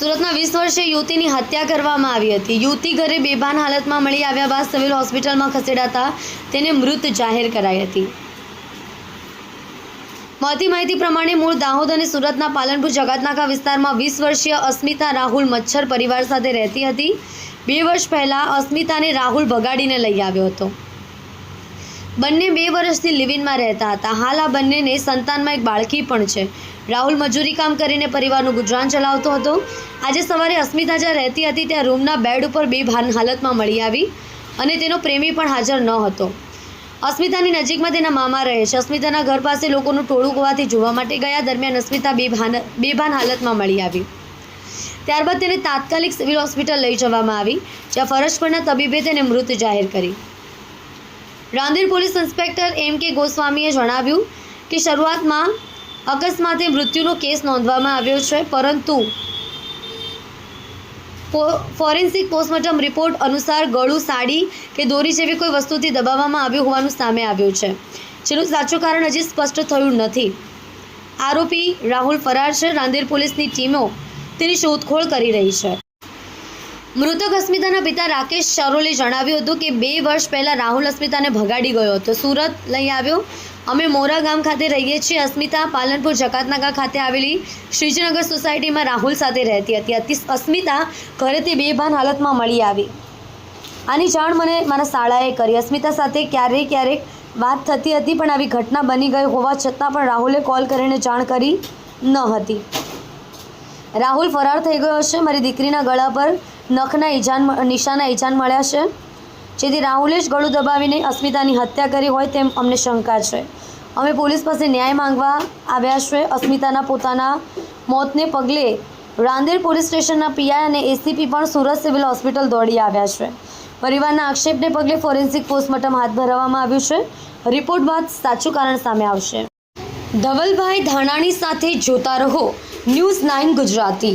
સુરતમાં વીસ વર્ષીય યુવતીની હત્યા કરવામાં આવી હતી. યુવતી ઘરે બેભાન હાલતમાં મળી આવ્યા બાદ સિવિલ હોસ્પિટલમાં ખસેડાતા તેને મૃત જાહેર કરાઈ હતી. મળતી માહિતી પ્રમાણે મૂળ દાહોદ અને સુરતના પાલનપુર જગતનાકા વિસ્તારમાં વીસ વર્ષીય અસ્મિતા રાહુલ મચ્છર પરિવાર સાથે રહેતી હતી. બે વર્ષ પહેલાં અસ્મિતાને રાહુલ ભગાડીને લઈ આવ્યો હતો. બંને બે વર્ષથી લિવિનમાં રહેતા હતા. હાલ આ બંનેને સંતાનમાં એક બાળકી પણ છે. રાહુલ મજૂરી કામ કરીને પરિવારનું ગુજરાન ચલાવતો હતો. આજે સવારે અસ્મિતા જ્યાં રહેતી હતી, ત્યાં રૂમના બેડ ઉપર બેભાન હાલતમાં મળી આવી અને તેનો પ્રેમી પણ હાજર ન હતો. અસ્મિતાની નજીકમાં તેના મામા રહે છે. અસ્મિતાના ઘર પાસે લોકોનું ટોળું હોવાથી જોવા માટે ગયા દરમિયાન અસ્મિતા બેભાન બેભાન હાલતમાં મળી આવી. ત્યારબાદ તેને તાત્કાલિક સિવિલ હોસ્પિટલ લઈ જવામાં આવી, જ્યાં ફરજ પરના તબીબે તેને મૃત જાહેર કરી. રાંદેર પોલીસ ઇન્સ્પેક્ટર એમ કે ગોસ્વામીએ જણાવ્યું કે શરૂઆતમાં અકસ્માતે મૃત્યુનો કેસ નોંધવામાં આવ્યો છે, પરંતુ ફોરેન્સિક પોસ્ટમોર્ટમ રિપોર્ટ અનુસાર ગળું સાડી કે દોરી જેવી કોઈ વસ્તુથી દબાવવામાં આવ્યું હોવાનું સામે આવ્યું છે. જેનું સાચું કારણ હજી સ્પષ્ટ થયું નથી. આરોપી રાહુલ ફરાર છે. રાંદેર પોલીસની ટીમો તેની શોધખોળ કરી રહી છે. મૃતક અસ્મિતાના પિતા રાકેશ શરોલે જણાવ્યું હતું કે બે વર્ષ પહેલાં રાહુલ અસ્મિતાને ભગાડી ગયો હતો. સુરત લઈ આવ્યો. અમે મોરા ગામ ખાતે રહીએ છીએ. અસ્મિતા પાલનપુર જકાતનાકા ખાતે આવેલી શ્રીજીનગર સોસાયટીમાં રાહુલ સાથે રહેતી હતી. અસ્મિતા ઘરેથી બેભાન હાલતમાં મળી આવી. આની જાણ મને, મારા શાળાએ કરી. અસ્મિતા સાથે ક્યારેક ક્યારેક વાત થતી હતી, પણ આવી ઘટના બની ગઈ હોવા છતાં પણ રાહુલે કોલ કરીને જાણ કરી ન હતી. રાહુલ ફરાર થઈ ગયો છે મારી દીકરીના ગળા પર નખના ઈજાન નિશાના ઈજાન મળ્યા છે. જેથી રાહુલે જ ગળું દબાવીને અસ્મિતાની હત્યા કરી હોય તેમ અમને શંકા છે. અમે પોલીસ પાસે ન્યાય માંગવા આવ્યા છે. અસ્મિતાના પોતાના મોતને પગલે રાંદેર પોલીસ સ્ટેશનના પીઆઈ અને એસીપી પણ સુરત સિવિલ હોસ્પિટલ દોડી આવ્યા છે. પરિવારના આક્ષેપને પગલે ફોરેન્સિક પોસ્ટમોર્ટમ હાથ ધરવામાં આવ્યું છે. રિપોર્ટ બાદ સાચું કારણ સામે આવશે. ધવલભાઈ ધાનાણી સાથે જોતા રહો. News nine Gujarati.